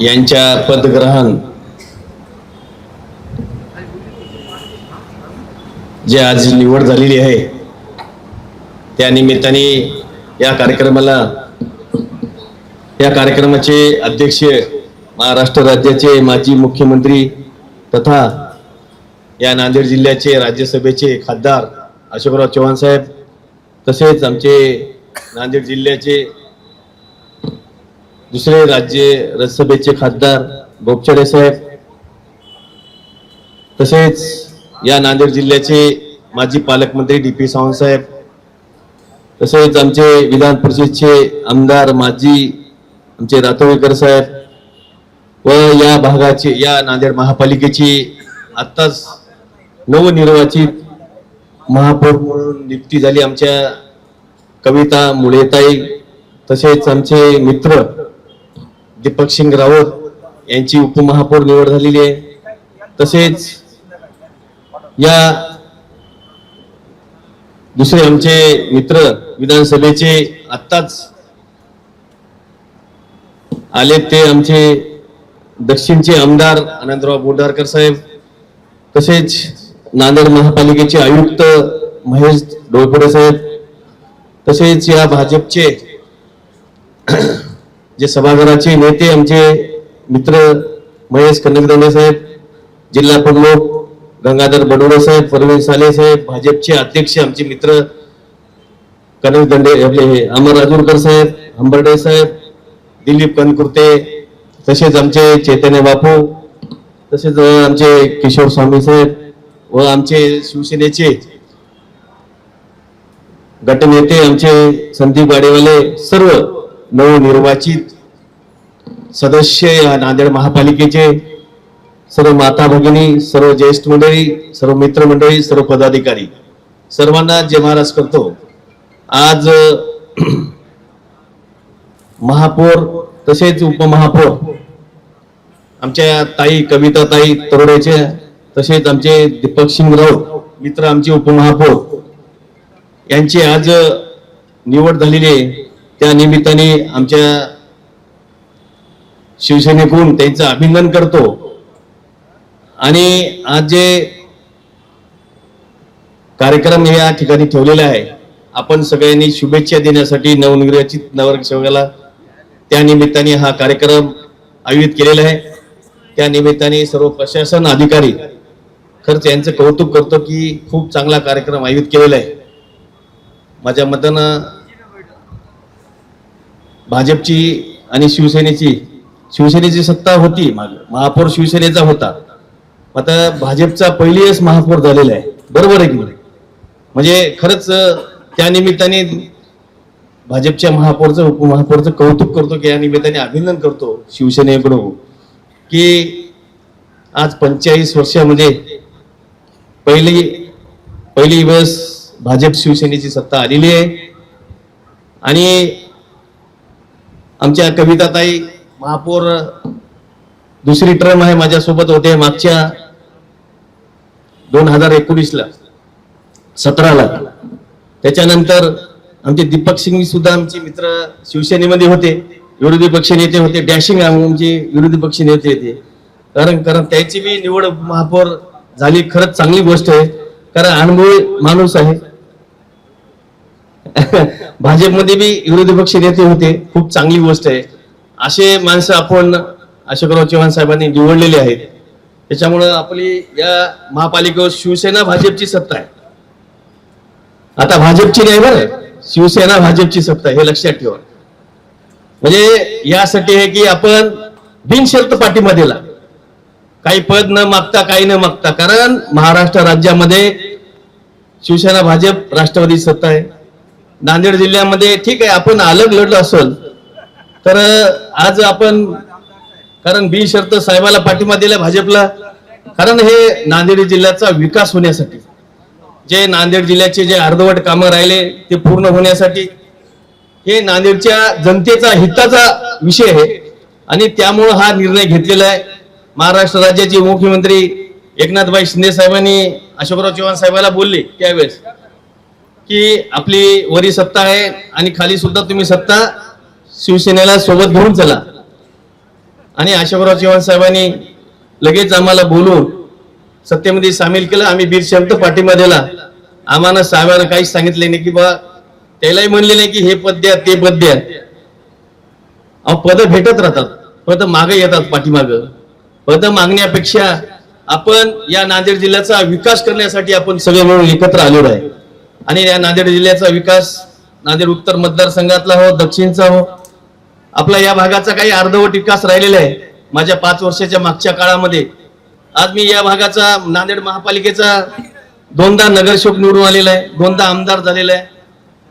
यांच्या पदग्रहण जे आज निवड झालेली आहे त्या निमित्ताने या कार्यक्रमाला या कार्यक्रमाचे अध्यक्ष महाराष्ट्र राज्याचे माजी मुख्यमंत्री तथा या नांदेड जिल्ह्याचे राज्यसभेचे खासदार अशोकराव चव्हाण साहेब तसेच आमचे नांदेड जिल्ह्याचे दुसरे राज्य राज्यसभेचे खासदार बोपचडे साहेब तसेच या नांदेड जिल्ह्याचे माजी पालकमंत्री डी पी सावंत साहेब तसेच आमचे विधान परिषदचे आमदार माजी आमचे रातोळीकर साहेब व या भागाचे या नांदेड महापालिकेची आत्ताच नवनिर्वाचित महापौर म्हणून नियुक्ती झाली आमच्या कविता मुळेताई तसेच आमचे मित्र दीपक सिंग रावत यांची उपमहापौर निवड झालेली आहे. तसेच या दुसरे आमचे मित्र विधानसभेचे आत्ताच आले ते आमचे दक्षिणचे आमदार आनंदराव बोडारकर साहेब तसेच नांदेड महापालिकेचे आयुक्त महेश डोळपुडे साहेब तसेच या भाजपचे जे सभागृहाचे नेते आमचे मित्र महेश कनकदंडे साहेब जिल्हा प्रमुख गंगाधर बडोडे साहेब परवीन साले साहेब भाजपचे अध्यक्ष आमचे मित्र कनक दंडे आपले हे अमर राजूरकर साहेब हंबर्डे साहेब दिलीप कनकुर्ते तसेच आमचे चैतन्य बापू तसेच आमचे किशोर स्वामी साहेब व आमचे शिवसेनेचे गटनेते आमचे संदीप गाडेवाले सर्व नवनिर्वाचित सदस्य या नांदेड महापालिकेचे सर्व माता भगिनी सर्व ज्येष्ठ मंडळी सर्व मित्रमंडळी सर्व पदाधिकारी सर्वांना जय महाराज करतो. आज महापौर तसेच उपमहापौर आमच्या ताई कविता ताई तरोड्याचे तसेच आमचे दीपक सिंग राऊत मित्र आमचे उपमहापौर यांची आज निवड झालेली आहे. त्या निमित्ताने आमच्या शिवसेनेकडून त्यांचं अभिनंदन करतो. आणि आज जे कार्यक्रम या ठिकाणी ठेवलेला आहे आपण सगळ्यांनी शुभेच्छा देण्यासाठी नवनिर्वाचित नगरसेवकाला त्या निमित्ताने हा कार्यक्रम आयोजित केलेला आहे. त्या निमित्ताने सर्व प्रशासन अधिकारी खरंच यांचं कौतुक करतो की खूप चांगला कार्यक्रम आयोजित केलेला आहे. माझ्या मतानं भाजपची आणि शिवसेनेची शिवसेनेची सत्ता होती माग महापौर शिवसेनेचा होता. आता भाजपचा पहिलीच महापौर झालेला आहे. बरोबर आहे की म्हणजे खरंच त्या निमित्ताने भाजपच्या महापौरचं उपमहापौरचं कौतुक करतो की या निमित्ताने अभिनंदन करतो शिवसेनेकडून की आज पंचेचाळीस वर्षामध्ये पहिली पहिली वेळेस भाजप शिवसेनेची सत्ता आलेली आहे. आणि आमच्या कविताताई महापौर दुसरी टर्म आहे माझ्यासोबत होते मागच्या दोन हजार एकोणीसला सतराला. त्याच्यानंतर आमचे दीपक सिंग सुद्धा आमचे मित्र शिवसेनेमध्ये होते विरोधी पक्ष नेते होते डॅशिंग आमचे विरोधी पक्ष नेते होते. कारण कारण त्याची बी निवड महापौर झाली खरंच चांगली गोष्ट आहे. कारण अनुभवी माणूस आहे. भाजपमध्ये बी विरोधी पक्ष नेते होते. खूप चांगली गोष्ट आहे. असे माणसं आपण अशोकराव चव्हाण साहेबांनी निवडलेले आहेत. त्याच्यामुळं आपली या महापालिकेवर शिवसेना भाजपची सत्ता आहे. आता भाजपची नाही बरं. शिवसेना भाजपची सत्ता आहे हे लक्षात ठेवा. म्हणजे यासाठी आहे की आपण बिनशर्त पाठिंबा दिला. काही पद न मागता काही न मागता. कारण महाराष्ट्र राज्यामध्ये शिवसेना भाजप राष्ट्रवादी सत्ता आहे. नांदेड जिल्ह्यामध्ये ठीक आहे आपण अलग लढलो असेल. तर आज आपण कारण बिनशर्त साहेबाला पाठिंबा दिला भाजपला कारण हे नांदेड जिल्ह्याचा विकास होण्यासाठी जे नांदेड जिल्ह्याचे जे अर्धवट कामं राहिले ते पूर्ण होण्यासाठी हे नांदेडच्या जनतेचा हिताचा विषय आहे. आणि त्यामुळं हा निर्णय घेतलेला आहे. महाराष्ट्र राज्याचे मुख्यमंत्री एकनाथभाई शिंदे साहेबांनी अशोकराव चव्हाण साहेबाला बोलले त्यावेळेस. की आपली वरी सत्ता आहे आणि खाली सुद्धा तुम्ही सत्ता शिवसेनेला सोबत घेऊन चला. आणि अशोकराव चव्हाण साहेबांनी लगेच आम्हाला बोलून सत्तेमध्ये सामील केलं. आम्ही बीर शब्द पाठिंबा दिला आम्हाला साहेबांना काहीच सांगितले नाही की बा त्यालाही म्हणले नाही की हे पद द्या ते पद द्या. अहो पद भेटत राहतात. पद मागे येतात पाठीमाग. पद मागण्यापेक्षा आपण या नांदेड जिल्ह्याचा विकास करण्यासाठी आपण सगळे मिळून एकत्र आलेलो आहे. आणि या नांदेड जिल्ह्याचा विकास नांदेड उत्तर मतदारसंघातला हो दक्षिणचा हो आपला या भागाचा काही अर्धवट विकास राहिलेला आहे माझ्या पाच वर्षाच्या मागच्या काळामध्ये. आज मी या भागाचा नांदेड महापालिकेचा दोनदा नगरसेवक निवडून आलेला आहे दोनदा आमदार झालेला आहे.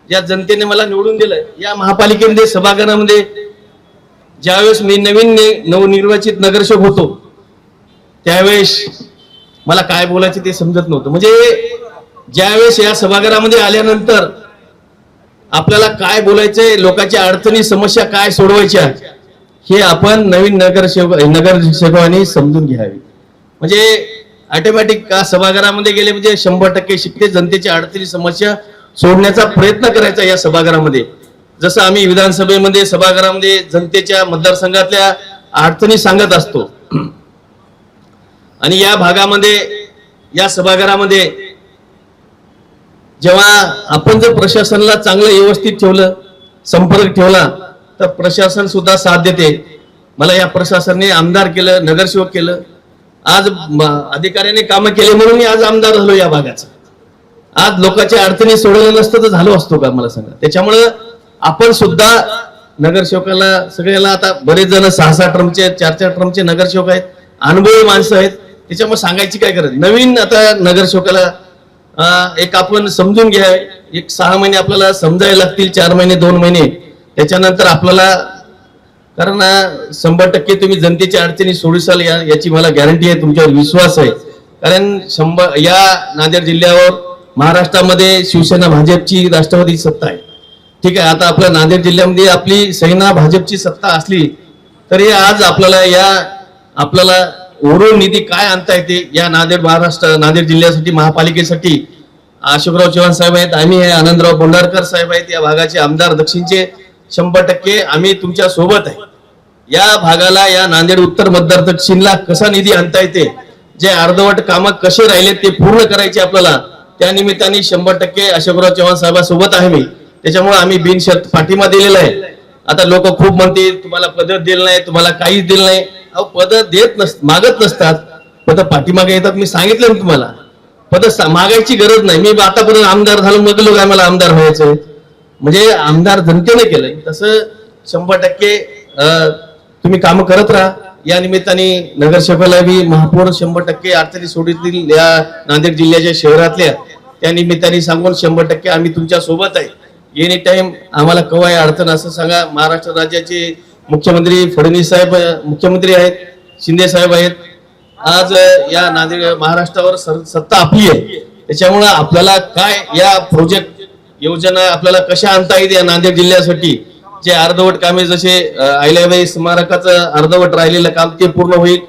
या जनतेने मला निवडून दिलंय या महापालिकेमध्ये सभागृहामध्ये ज्यावेळेस मी नवीन नवनिर्वाचित नगरसेवक होतो त्यावेळेस मला काय बोलायचं ते समजत नव्हतं. म्हणजे ज्यावेळेस या सभागृहामध्ये आल्यानंतर आपल्याला काय बोलायचंय लोकांच्या अडचणी समस्या काय सोडवायच्या हे आपण नवीन नगरसेवक नगरसेवकांनी समजून घ्यावी. म्हणजे ऑटोमॅटिक का सभागृहामध्ये गेले म्हणजे शंभर टक्के शिकते जनतेच्या अडचणी समस्या सोडण्याचा प्रयत्न करायचा या सभागृहामध्ये. जसं आम्ही विधानसभेमध्ये सभागृहामध्ये जनतेच्या मतदारसंघातल्या अडचणी सांगत असतो. आणि या भागामध्ये या सभागृहामध्ये जेव्हा आपण जर प्रशासनाला चांगलं व्यवस्थित ठेवलं संपर्क ठेवला तर प्रशासन सुद्धा साथ देते. मला या प्रशासनाने आमदार केलं नगरसेवक केलं. आज अधिकाऱ्याने कामं केले म्हणून मी आज आमदार झालो या भागाचं. आज लोकांच्या अडचणी सोडवलं नसतं तर झालो असतो का मला सांगा. त्याच्यामुळं आपण सुद्धा नगरसेवकाला सगळ्याला आता बरेच जण सहा सहा ट्रमचे चार चार ट्रमचे नगरसेवक आहेत अनुभवी माणसं आहेत. त्याच्यामुळे सांगायची काय गरज? नवीन आता नगरसेवकाला एक आपण समजून घ्या. एक सहा महिने आपल्याला समजायला लागतील चार महिने दोन महिने. त्याच्यानंतर आपल्याला कारण शंभर टक्के तुम्ही जनतेच्या अडचणी सोडसाल या याची मला गॅरंटी आहे तुमच्यावर विश्वास आहे. कारण शंभर या नांदेड जिल्ह्यावर महाराष्ट्रामध्ये शिवसेना भाजपची राष्ट्रवादी सत्ता आहे. ठीक आहे आता आपल्या नांदेड जिल्ह्यामध्ये आपली सेना भाजपची सत्ता असली तरी आज आपल्याला या आपल्याला ओढून निधी काय आणता येते? या नांदेड महाराष्ट्र नांदेड जिल्ह्यासाठी महापालिकेसाठी अशोकराव चव्हाण साहेब आहेत आम्ही आनंदराव बोंडारकर साहेब आहेत या भागाचे आमदार दक्षिणचे शंभर टक्के आम्ही तुमच्यासोबत आहे. या भागाला या नांदेड उत्तर मतदार दक्षिणला कसा निधी आणता येते? जे अर्धवट कामं कसे राहिले ते पूर्ण करायचे आपल्याला त्या निमित्ताने शंभर टक्के अशोकराव चव्हाण साहेबांसोबत आहे मी. त्याच्यामुळे आम्ही बिनशर्त पाठिंबा दिलेला आहे. आता लोक खूप म्हणतील तुम्हाला पद दिलं नाही तुम्हाला काहीच दिलं नाही. अहो पद देत नस मागत नसतात. पद पाठीमागे येतात मी सांगितलं ना तुम्हाला. पद सा- मागायची गरज नाही. मी आतापर्यंत आमदार झालो मग लोक आम्हाला आमदार व्हायचं म्हणजे आमदार जनतेने केलंय. तसं शंभर टक्के तुम्ही काम करत राहा. या निमित्ताने नगरसेवकाला बी महापौर शंभर टक्के अडचणी सोडतील या नांदेड जिल्ह्याच्या शहरातल्या. त्या निमित्ताने सांगून शंभर टक्के आम्ही तुमच्यासोबत आहे. एनी टाइम आम्हाला कवाय अडचण असं सांगा. महाराष्ट्र राज्याचे मुख्यमंत्री फडणवीस साहेब मुख्यमंत्री आहेत शिंदे साहेब आहेत. आज या नांदेड महाराष्ट्रावर सत्ता आपली आहे. त्याच्यामुळं आपल्याला काय या प्रोजेक्ट योजना आपल्याला कशा आणता येईल या नांदेड जिल्ह्यासाठी? जे अर्धवट कामे जसे अं, स्मारकाचं अर्धवट राहिलेलं काम ते पूर्ण होईल.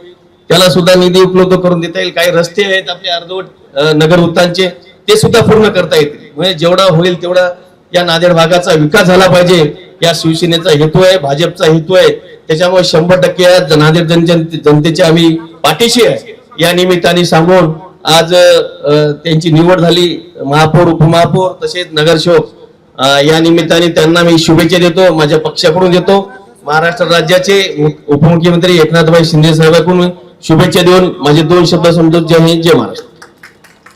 त्याला सुद्धा निधी उपलब्ध करून देता येईल. काही रस्ते आहेत आपले अर्धवट नगर वृत्तांचे. ते सुद्धा पूर्ण करता येतील. म्हणजे जेवढा होईल तेवढा या नांदेड भागाचा विकास झाला पाहिजे. या शिवसेनेचा हेतू आहे भाजपचा हेतू आहे. त्याच्यामुळे शंभर टक्के नांदेड जन जनतेच्या आम्ही पाठीशी आहे. या निमित्ताने सांगून आज त्यांची निवड झाली. महापौर उपमहापौर तसेच नगरसेवक. या निमित्ताने त्यांना मी शुभेच्छा देतो माझ्या पक्षाकडून देतो. महाराष्ट्र राज्याचे उपमुख्यमंत्री एकनाथभाई शिंदे साहेबांकडून शुभेच्छा देऊन माझे दोन शब्द समजून जय हिंद जय महाराष्ट्र.